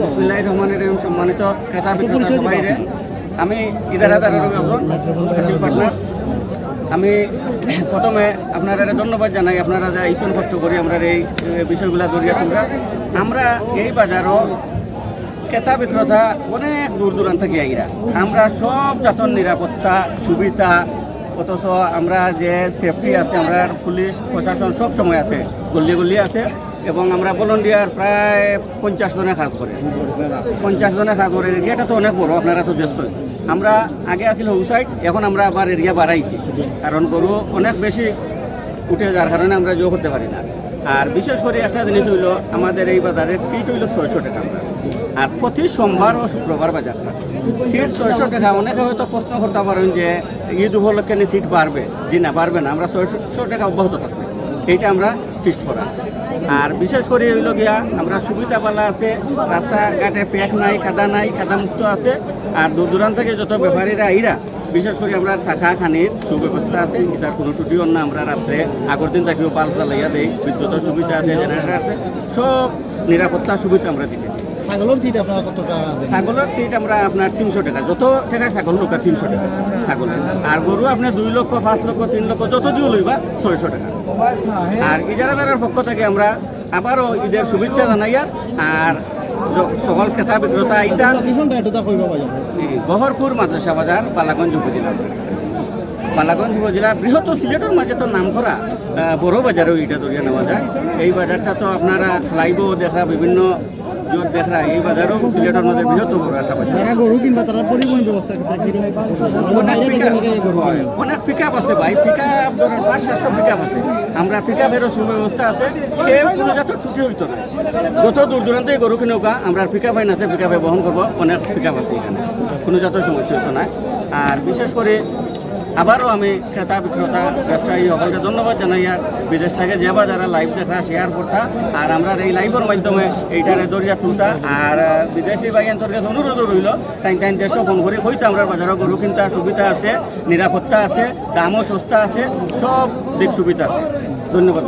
বিসমুল্লাহ রহমান রহিম সম্মানিত ক্রেতা বিক্রেতা সবাইরে। আমি ইদারাদারের অভিভাবক হাসিল পাটনার। আমি প্রথমে আপনারা ধন্যবাদ জানাই আপনারা যা ইসন কষ্ট করি আমরা এই বিষয়গুলো দরিয়া তোমরা। আমরা এই বাজারও ক্রেতা বিক্রেতা অনেক দূর দূরান্ত থেকে আইরা। আমরা সব জাতন নিরাপত্তা সুবিধা অথচ আমরা যে সেফটি আছে আমরা পুলিশ প্রশাসন সব সময় আছে গল্লি গল্লি আছে। এবং আমরা ভলন্টিয়ার প্রায় পঞ্চাশ জনে কাজ করে। পঞ্চাশ জনে কাজ করে। এরিয়াটা তো অনেক বড়, আপনারা তো দেখছেন। আমরা আগে আছিল হোসাইড এখন আমরা আবার এরিয়া বাড়াইছি। কারণ গরু অনেক বেশি উঠে যার কারণে আমরা যোগ করতে পারি না। আর বিশেষ করে একটা জিনিস হইল, আমাদের এই বাজারের সিট হইল ছয়শো টাকা। আমরা আর প্রতি সোমবার ও শুক্রবার বাজারটা সিট ছয়শো টাকা, অনেকে হয়তো প্রশ্ন করতে পারেন যে, ঈদ উপলক্ষে সিট বাড়বে? জি না বাড়বে না, আমরা ছয়শো টাকা অব্যাহত থাকবে। এইটা আমরা ফিক্সড করা। আর বিশেষ করে হইল গিয়া, আমরা সুবিধাপালা আছে, রাস্তাঘাটে প্যাক নাই কাদা নাই কাদা মুক্ত আছে, আর দূর দূরান্ত থেকে যত ব্যাপারীরা আইরা, বিশেষ করে আমরা থাকা খানির সুব্যবস্থা আছে, এটার কোনো টুটিও না, আমরা রাত্রে আগের দিন থাকিও পাল চালাইয়া দেই, বিদ্যুতের সুবিধা আছে, জেনারেটার আছে, সব নিরাপত্তা সুবিধা আমরা দিতেছি। ছাগলের সিট আপনার কত টাকা ছাগলের সিট আমরা আপনার তিনশো টাকা। যত টাকায় ছাগল লোকা তিনশো টাকা। ছাগলের আর গরু আপনার দুই লক্ষ পাঁচ লক্ষ তিন লক্ষ যত দিও লইবা ছয়শো টাকা। আর ইজারাদারের পক্ষ থেকে আমরা আবারও ঈদের শুভেচ্ছা জানাইয়া আর সকল ক্রেতা বিক্রেতা ইটা বহরপুর মাদ্রাসা বাজার বালাগঞ্জ উপজেলা। বালাগঞ্জ উপজেলা বৃহৎ সিলেটের মাঝে তো নাম করা বড় বাজারেও এটা ধরিয়া নেওয়া যায়। এই বাজারটা তো আপনারা লাইভও দেখা বিভিন্ন একটা বাজার। যারা গরু কিনবা তারা পরিবহন ব্যবস্থা অনেক? অনেক আছে ভাই ধরেন পাঁচ সাতশো আছে। আমরা সুব্যবস্থা আছে কেউ কোনো ত্রুটি হইতো না। যত দূর দূরান্তে গরু কিনুকা আমরা পিক আপ আইন আছে পিক আপে বহন করব অনেক পিক আপ আছে এখানে। কোনো জাতের সমস্যা হতো না। আর বিশেষ করে আবারও আমি ক্রেতা বিক্রেতা, ব্যবসায়ী সকলকে ধন্যবাদ জানাই আর বিদেশ থেকে যে বা যারা লাইভ দেখা শেয়ার করতা, আর আমরা এই লাইভের মাধ্যমে এইটারে দরিয়া তুলতা আর বিদেশি বাইয়ান্তর কাছে অনুরোধ রইল, টাইম টাইম দেশও ফোন করে হইতে আমরা বাজারে গরু কিনতে, সুবিধা আছে, নিরাপত্তা আছে, দামও সস্তা আছে, সব দিক সুবিধা আছে ধন্যবাদ।